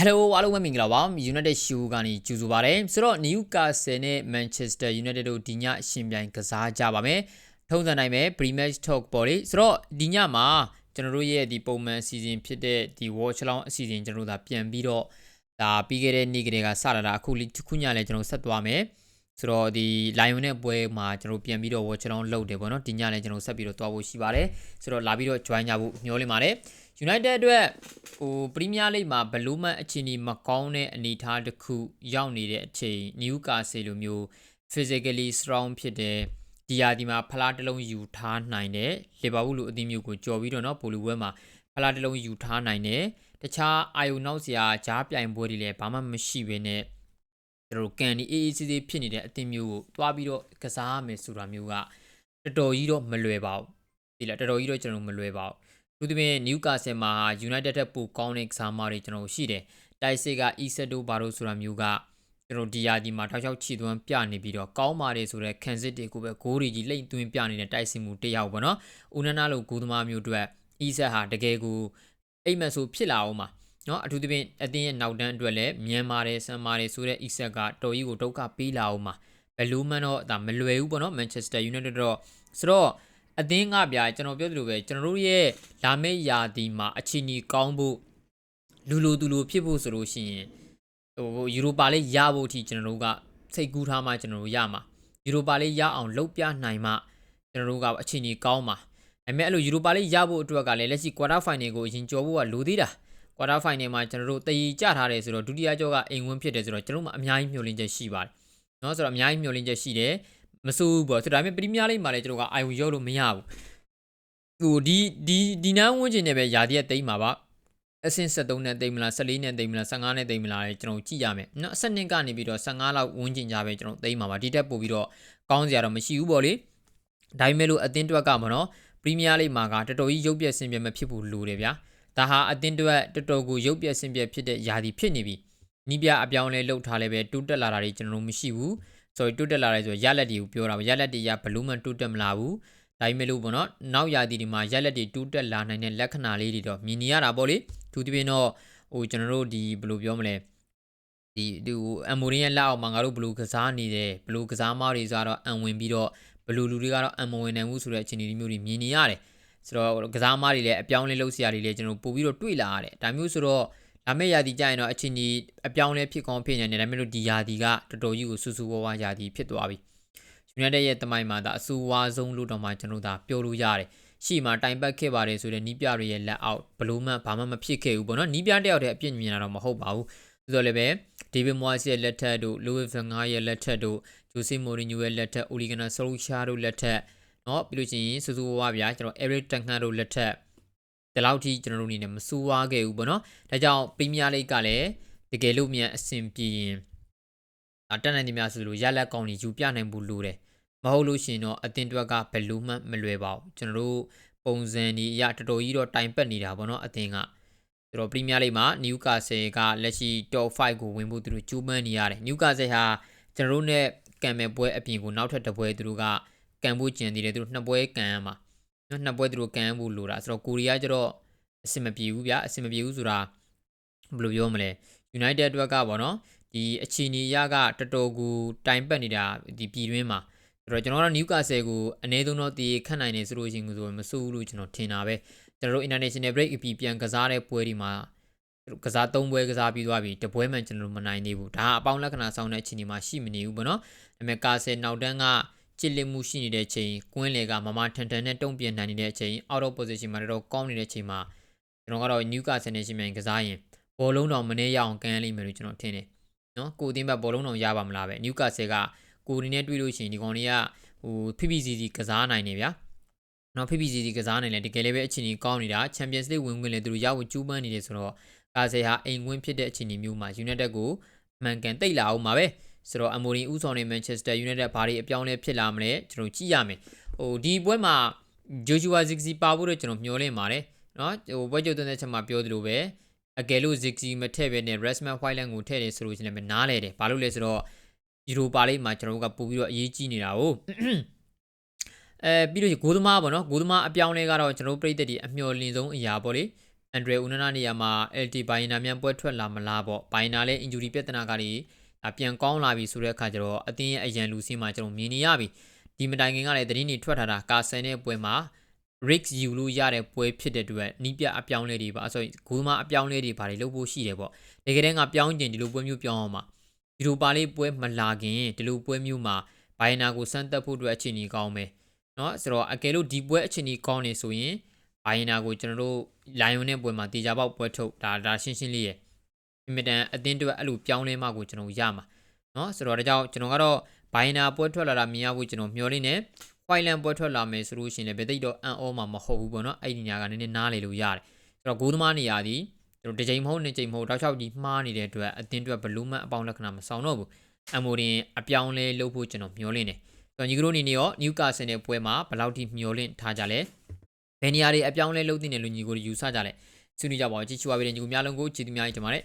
Hello အားလုံးပဲမင်္ဂလာပါ United Show ကနေကြိုဆိုပါရစေဆိုတော့ Newcastle နဲ့ Manchester United တို့ဒီညရှင်ပြိုင်ကစားကြပါမယ်ထုံးစံတိုင်းပဲ Pre-match talk ပေါ့လေဆိုတော့ဒီညမှာကျွန်တော်တို့ရဲ့ဒီပုံမှန်အစီအစဉ်ဖြစ်တဲ့ဒီ watch along အစီအစဉ်ကျွန်တော်တို့ဒါပြန်ပြီးတော့ဒါပြီးခဲ့တဲ့နေ့ကလေးကစလာတာအခုလေးခုညလည်းကျွန်တော်ဆက်သွားမယ် ဆိုတော့ဒီ Lion နဲ့ပွဲမှာကျွန်တော်ပြန်ပြီးတော့ watch along လုပ်တယ်ပေါ့နော်ဒီညလည်းကျွန်တော်ဆက်ပြီးတော့တွားဖို့ရှိပါတယ်ဆိုတော့လာပြီးတော့ join ကြဖို့ညှောလင်းပါတယ် United အတွက်ဟိုပရီးမီးယားလိဂ်မှာဘလူးမန်အခြေအနေမကောင်းတဲ့အနေအထားတစ်ခုရောက်နေတဲ့အချိန် Newcastle လိုမျိုး physically strong ဖြစ်တဲ့ဒီယာဒီမှာဖလားတစ်လုံးယူထားနိုင်တယ်လီဗာပူးလိုအသင်းမျိုးကိုကြော်ပြီးတော့เนาะပိုလီဝဲမှာဖလားတစ်လုံးယူထားနိုင်တယ်တခြားအာယုံနောက်စရာဂျားပြိုင်ပွဲတွေလည်းဘာမှမရှိဘဲနဲ့ ကျွန်တော်တို့ကန်ဒီအေးအေးဆေးဆေးဖြစ်နေတဲ့အသင်းမျိုးကိုတွားပြီးတော့ကစားရမယ်ဆိုတာမျိုးကတော်တော်ကြီးတော့မလွယ်ပါဘူးဒီလားတော်တော်ကြီးတော့ကျွန်တော်မလွယ်ပါဘူးသူတပင်နယူကာဆယ်မှာ United တက်ပိုကောင်းတဲ့ကစားမတွေကျွန်တော်ရှိတယ်တိုက်စစ်က Iset တို့ဘာလို့ဆိုတာမျိုးကကျွန်တော်ဒီယာဒီမှာထောက်ချောက်ချီသွမ်းပြနေပြီးတော့ကောင်းပါတယ်ဆိုတော့ခံစစ်တွေကိုပဲဂိုးတွေကြီးလိမ့်သွင်းပြနေတဲ့တိုက်စစ်မှုတစ်ယောက်ပေါ့နော်ဦးနန်းနာလိုဂိုးသမားမျိုးအတွက် Iset ဟာတကယ်ကိုအိမ်မက်ဆိုဖြစ်လာအောင်ပါ နော်အထူးသဖြင့်အတင်းရဲ့နောက်တန်းအတွက်လည်းမြန်မာတယ်ဆန်မာတယ်ဆိုတဲ့ Iset ကတော်ကြီးကိုဒုက္ခပေးလာအောင်ပါဘယ်လိုမှတော့ဒါမလွယ်ဘူးပေါ့နော် Manchester United တော့ဆိုတော့အသင်းကဗျာကျွန်တော်ပြောသလိုပဲကျွန်တော်တို့ရဲ့လာမယ့်ယာတီမှာအချီနီကောင်းဖို့လူလူသူလူဖြစ်ဖို့ဆိုလို့ရှိရင်ဟိုယူရိုပါလေးရဖို့အထိကျွန်တော်တို့ကစိတ်ကူးထားမှကျွန်တော်တို့ရမှာယူရိုပါလေးရအောင်လုပ်ပြနိုင်မှကျွန်တော်တို့ကအချီနီကောင်းမှာဒါပေမဲ့အဲ့လိုယူရိုပါလေးရဖို့အတွက်ကလည်းလက်ရှိ quarter final ကိုအရင်ကျော်ဖို့ကလိုသေးတာ ကွာတာဖိုင်နယ်မှာကျွန်တော်တို့တည်ကြထားတယ်ဆိုတော့ဒုတိယကြောကအိမ်ဝင်ဖြစ်တယ်ဆိုတော့ကျွန်တော်တို့မှအများကြီးမျှော်လင့်ချက်ရှိပါတယ်။နော်ဆိုတော့အများကြီးမျှော်လင့်ချက်ရှိတယ်မစိုးဘူးပေါ့ဆိုတော့ဒါပေမဲ့ပရီးမီးယားလိမ့်မှာလည်းကျွန်တော်ကအိုင်ဝင်ရောက်လို့မရဘူး။ဟိုဒီဒီဒီနန်းဝန်းကျင်နဲ့ပဲယာတီရဲ့တိမ့်မှာပါအဆင့်73နဲ့တိမ်မလား14နဲ့တိမ်မလား15နဲ့တိမ်မလားလေကျွန်တော်ကြည့်ရမယ်။နော်အဆင့်1ကနေပြီးတော့15လောက်ဝန်းကျင်ကြပဲကျွန်တော်တိမ်မှာပါဒီတက်ပို့ပြီးတော့ကောင်းစရာတော့မရှိဘူးပေါ့လေ။ဒါပေမဲ့လို့အသင်းတွက်ကမနော်ပရီးမီးယားလိမ့်မှာကတော်တော်ကြီးရုပ်ပြက်ဆင်ပြမဖြစ်ဘူးလို့တယ်ဗျာ။ ဒါဟာအသင်းတွက်တော်တော်ကိုရုပ်ပြက်ဆင်ပြက်ဖြစ်တဲ့ယာတီဖြစ်နေပြီနီးပြအပြောင်းလဲလှုပ်ထားလဲပဲတူးတက်လာတာတွေကျွန်တော်တို့မရှိဘူးဆိုတော့တိုးတက်လာတယ်ဆိုရလက်တွေကိုပြောတာပါရလက်တွေရဘလူးမန်တိုးတက်မလာဘူးဒါပေမဲ့လို့ပေါ့နော်နောက်ရာသီဒီမှာရက်လက်တွေတိုးတက်လာနိုင်တဲ့လက္ခဏာလေးတွေတော့မြင်နေရတာပေါ့လေသူတပြင်းတော့ဟိုကျွန်တော်တို့ဒီဘယ်လိုပြောမလဲဒီဒီအမိုရင်ရဲ့လက်အောက်မှာငါတို့ဘလူးကစားနေတယ်ဘလူးကစားမတွေဆိုတော့အံဝင်ပြီးတော့ဘလူးလူတွေကတော့အံမဝင်နိုင်ဘူးဆိုတဲ့အခြေအနေမျိုးတွေမြင်နေရတယ် ဆိုတော့ကစားမတွေလည်းအပြောင်းလဲလုပ်စရာတွေလည်းကျွန်တော်ပို့ပြီးတော့တွေ့လာရတယ်ဒါမျိုးဆိုတော့ဒါမဲ့ယာတီကြရင်တော့အချင်းကြီးအပြောင်းလဲဖြစ်ကောင်းဖြစ်နေတယ်ဒါမဲ့လို့ဒီယာတီကတော်တော်ကြီးကိုစူးစူးဝါးဝါယာတီဖြစ်သွားပြီ United ရဲ့တမိုင်းမှာဒါအဆူဝါးဆုံးလို့တော့မှကျွန်တော်ဒါပြောလို့ရတယ်ရှီမှာတိုင်ပတ်ခဲ့ပါတယ်ဆိုတဲ့နီးပြတွေရဲ့လက်အောက်ဘလို့မှဘာမှမဖြစ်ခဲ့ဘူးပေါ့နော်နီးပြတယောက်တည်းအပြစ်မြင်တာတော့မဟုတ်ပါဘူးဆိုတော့လည်းပဲဒေးဗစ်မွားစ်ရဲ့လက်ထက်တို့လူဝစ်ဖန်ငါရဲ့လက်ထက်တို့ဂျိုစီမိုရီညိုရဲ့လက်ထက်အိုလီဂနာဆလိုရှာတို့လက်ထက် เนาะပြီးလို့ချင်းစူစူဝါးဗျာကျွန်တော် Eric Ten Hag တို့လက်ထက်ဒီလောက်ထိကျွန်တော်တို့အနေနဲ့မစူးဝါးခဲ့ဘူးပေါ့နော်ဒါကြောင့်ပရီးမီးယားလိဂ်ကလည်းတကယ်လို့မြန်အဆင်ပြေရင်အတက်နိုင်နေများဆိုလို့ရလက်ကောင်းကြီးယူပြနိုင်ဖို့လိုတယ်မဟုတ်လို့ရှိရင်တော့အတင်တွက်ကဘယ်လိုမှမလွယ်ပါဘူးကျွန်တော်တို့ပုံစံဒီအရတော်တော်ကြီးတော့တိုင်ပတ်နေတာပေါ့နော်အတင်ကဆိုတော့ပရီးမီးယားလိဂ်မှာနယူကာဆယ်ကလက်ရှိ top 5ကိုဝင်ဖို့သူတို့ကြိုးပမ်းနေရတယ်နယူကာဆယ်ဟာကျွန်တော်တို့ ਨੇ ကံမဲ့ပွဲအပြင်ကိုနောက်ထပ်တစ်ပွဲသူတို့က ကံဖို့ကြံသေးတယ်သူတို့နှစ်ပွဲကံရမှာနော်နှစ်ပွဲသူတို့ကန်ဖို့လိုတာဆိုတော့ကိုရီးယားကျတော့အဆင်မပြေဘူးဗျာအဆင်မပြေဘူးဆိုတာဘယ်လိုပြောမလဲ United အတွက်ကပေါ့နော်ဒီအချီနီရကတော်တော်ကိုတိုင်ပတ်နေတာဒီပြည်တွင်းမှာဆိုတော့ကျွန်တော်တို့နယူကာဆယ်ကိုအနည်းဆုံးတော့တည်ခတ်နိုင်နေဆိုလို့ရှိရင်ဆိုမစိုးဘူးလို့ကျွန်တော်ထင်တာပဲကျွန်တော်တို့ international break အပြီးပြန်ကစားတဲ့ပွဲဒီမှာကစား၃ပွဲကစားပြီးသွားပြီတပွဲမှကျွန်တော်တို့မနိုင်သေးဘူးဒါအပေါင်းလက္ခဏာဆောင်တဲ့အခြေအနေမှာရှိမနေဘူးပေါ့နော်ဒါပေမဲ့ကာဆယ်နောက်တန်းက ချစ်လစ်မှုရှိနေတဲ့အချိန်ကွင်းလေကမမထန်ထန်နဲ့တုံ့ပြန်နိုင်နေတဲ့အချိန် out of position မှာတော့ကောင်းနေတဲ့အချိန်မှာကျွန်တော်ကတော့ Newcastle နဲ့ရှင်မြန်ကစားရင်ဘောလုံးတောင်မနေရအောင်ကန်လိမ့်မယ်လို့ကျွန်တော်ထင်တယ်နော်ကိုတင်းဘက်ဘောလုံးတောင်ရပါမလားပဲ Newcastle ကကိုဒီနဲ့တွေ့လို့ရှိရင်ဒီကောင်တွေကဟို PPCC ကစားနိုင်နေဗျာနော် PPCC ကစားနိုင်လေတကယ်လည်းပဲအခြေအနေကောင်းနေတာ Champions League ဝင်ဝင်လေသူတို့ရဖို့ကြိုးပမ်းနေတယ်ဆိုတော့ကာဆယ်ဟာအိမ်ဝင်ဖြစ်တဲ့အခြေအနေမျိုးမှာ United ကိုမှန်ကန်တိတ်လာအောင်ပါပဲ ဆိုတော့အမိုရင်ဥဆောင်နေ Manchester United ဘာတွေအပြောင်းလဲဖြစ်လာမလဲကျွန်တော်ကြည့်ရမယ်ဟိုဒီပွဲမှာ Joshua Zirkzee ပါဖို့တော့ကျွန်တော်မျှော်လင့်ပါတယ်နော်ဟိုပွဲကြိုတဲ့ချက်မှာပြောသလိုပဲအကယ်လို့ Zirkzee မထည့်ပဲနဲ့ Rasmus Hojlund ကိုထည့်တယ်ဆိုလို့ရှိရင်လည်းနားလဲတယ်ဘာလို့လဲဆိုတော့ယူရိုပါလိမှာကျွန်တော်တို့ကပို့ပြီးတော့အရေးကြီးနေတာ哦အဲပြီးလို့ဂိုးသမားပေါ့နော်ဂိုးသမားအပြောင်းလဲကတော့ကျွန်တော်တို့ပြည်သက်ဒီအမျှော်လင့်ဆုံးအရာပေါ့လေအန်ဒရီဦးနနာနေရာမှာ LT ဘိုင်နာမြန်ပွဲထွက်လာမလားပေါ့ဘိုင်နာလည်း injury ပြဿနာကလ ည်းဒါပြန်ကောင်းလာပြီဆိုတဲ့အခါကျတော့အသင်းရဲ့အရန်လူစင်းမှာကျွန်တော်မြင်နေရပြီဒီမတိုင်ခင်ကလည်းသတင်းတွေထွက်ထားတာကာဆန်တဲ့ပွဲမှာ risk ယူလို့ရတဲ့ပွဲဖြစ်တဲ့အတွက်နီးပြအပြောင်းလဲတွေပါဆိုဂိုးမအပြောင်းလဲတွေဘာတွေလုပ်ဖို့ရှိတယ်ပေါ့တကယ်တမ်းကပြောင်းကျင်ဒီလိုပွဲမျိုးပြောင်းအောင်ပါဒီလိုပါလေးပွဲမလာခင်ဒီလိုပွဲမျိုးမှာဘိုင်နာကိုစမ်းသပ်ဖို့အတွက်အခြေအနေကောင်းမယ်เนาะဆိုတော့အကယ်လို့ဒီပွဲအခြေအနေကောင်းနေဆိုရင်ဘိုင်နာကိုကျွန်တော်တို့လိုင်ယွန်နဲ့ပွဲမှာတေချာပေါက်ပွဲထုတ်ဒါဒါရှင်းရှင်းလေးရယ် အင်မတန်အတင်းအတွက်အဲ့လိုပြောင်းလဲမှကိုကျွန်တော်ရမှာเนาะဆိုတော့ဒါကြောင့်ကျွန်တော်ကတော့ဘိုင်နာပွဲထွက်လာတာမြင်ရဖို့ကျွန်တော်မျှော်လင့်နေဝိုင်လန်ပွဲထွက်လာမယ်ဆိုလို့ရှိရင်လည်းဘယ်သိတော့အန်အောမှာမဟုတ်ဘူးပေါ့နော်အဲ့ဒီနေရာကနည်းနည်းနားလေလို့ရတယ်ဆိုတော့ဂိုးသမားနေရာဒီကျွန်တော်တစ်ချိန်မဟုတ်နှစ်ချိန်မဟုတ်တောက်ချောက်ကြီးမှားနေတဲ့အတွက်အတင်းအတွက်ဘလူးမန်အပေါင်းလက္ခဏာမဆောင်တော့ဘူးအမိုရင်အပြောင်းလဲလုပ်ဖို့ကျွန်တော်မျှော်လင့်တယ်ဆိုတော့ညီကတို့အနေနဲ့ရောနျူကာဆယ်နဲ့ပွဲမှာဘယ်လောက်ထိမျှော်လင့်ထားကြလဲဘယ်နေရာတွေအပြောင်းလဲလုပ်သင့်တယ်လို့ညီကိုယူဆကြလဲဆွေးနွေးကြပါဦးကြည့်ချူပါပေးတဲ့ညီကိုများလုံးကိုကြည်သူများကြီးတင်ပါတယ်